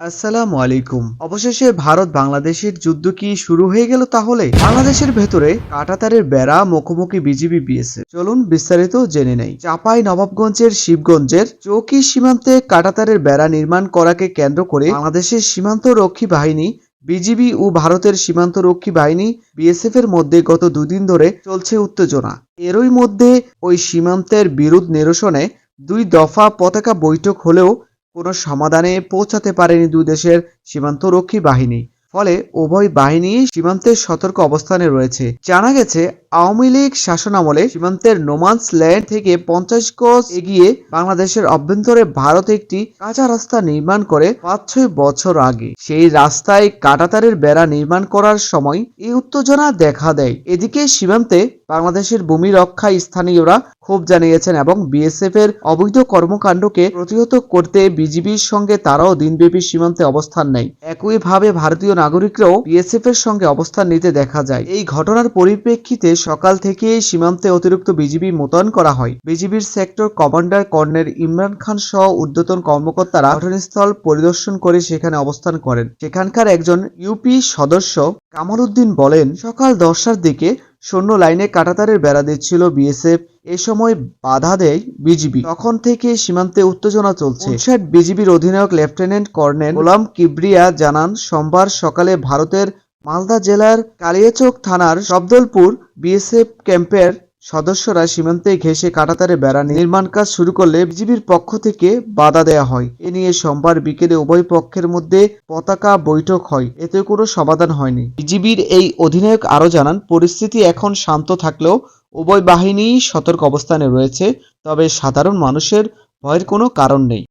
আসসালামু আলাইকুম। অবশেষে ভারত বাংলাদেশের যুদ্ধ কি শুরু হয়ে গেল তাহলে? বাংলাদেশের ভেতরে কাটাতারের বেড়া মুখোমুখি বিজিবি বিএসএফ। চলুন বিস্তারিত জেনে নেই। চাপাই নবাবগঞ্জের শিবগঞ্জের চৌকি সীমান্তে কাটাতারের বেড়া নির্মাণ করাকে কেন্দ্র করে বাংলাদেশের সীমান্ত রক্ষী বাহিনী, বিজিবি ও ভারতের সীমান্ত রক্ষী বাহিনী বিএসএফ এর মধ্যে গত দুদিন ধরে চলছে উত্তেজনা। এরই মধ্যে ওই সীমান্তের বিরোধ নিরসনে দুই দফা পতাকা বৈঠক হলেও কোনো সমাধানে পৌঁছাতে পারেনি দুই দেশের সীমান্তরক্ষী বাহিনী। ফলে উভয় বাহিনী সীমান্তের সতর্ক অবস্থানে রয়েছে। জানা গেছে, আওয়ামী লীগ শাসনামলে সীমান্তের নোমান্স ল্যান্ড থেকে পঞ্চাশ গজ এগিয়ে বাংলাদেশের অভ্যন্তরে ভারত একটি কাঁচা রাস্তা নির্মাণ করে পাঁচ ছয় বছর আগে। সেই রাস্তায় কাটাতারের বেড়া নির্মাণ করার সময় এই উত্তেজনা দেখা দেয়। এদিকে সীমান্তে বাংলাদেশের ভূমি রক্ষায় স্থানীয়রা ক্ষোভ জানিয়েছেন এবং বিএসএফ এর অবৈধ কর্মকাণ্ডকে প্রতিহত করতে বিজিবির সঙ্গে তারাও দিনব্যাপী সীমান্তে অবস্থান নেয়। একইভাবে ভারতীয় নাগরিকরাও বিএসএফ এর সঙ্গে অবস্থান নিতে দেখা যায়। এই ঘটনার পরিপ্রেক্ষিতে সকাল থেকেই সীমান্তে অতিরিক্ত বিজিবি মোতায়েন করা হয়। বিজিবির sector commander colonel Imran Khan সহ ঊর্ধ্বতন কর্মকর্তারা ঘটনাস্থল পরিদর্শন করে সেখানে অবস্থান করেন। সেখানকার একজন ইউপি সদস্য কামাল উদ্দিন বলেন, সকাল দশটার দিকে সৈন্য লাইনে কাটাতারের বেড়া দিচ্ছিল বিএসএফ। এ সময় বাধা দেয় বিজিবি। তখন থেকে সীমান্তে উত্তেজনা চলছে। বিজিবির অধিনায়ক লেফটেন্যান্ট কর্নেল গোলাম কিবরিয়া জানান, সোমবার সকালে ভারতের মালদা জেলার কালিয়াচক থানার শব্দলপুর বিএসএফ ক্যাম্পের সদস্যরা সীমান্তে ঘেঁষে কাটাতারে বেড়া নির্মাণ কাজ শুরু করলে বিজিবির পক্ষ থেকে বাধা দেয়া হয়। এ নিয়ে সোমবার বিকেলে উভয় পক্ষের মধ্যে পতাকা বৈঠক হয়। এতে কোনো সমাধান হয়নি। বিজিবির এই অধিনায়ক আরও জানান, পরিস্থিতি এখন শান্ত থাকলেও উভয় বাহিনীই সতর্ক অবস্থানে রয়েছে, তবে সাধারণ মানুষের ভয়ের কোনো কারণ নেই।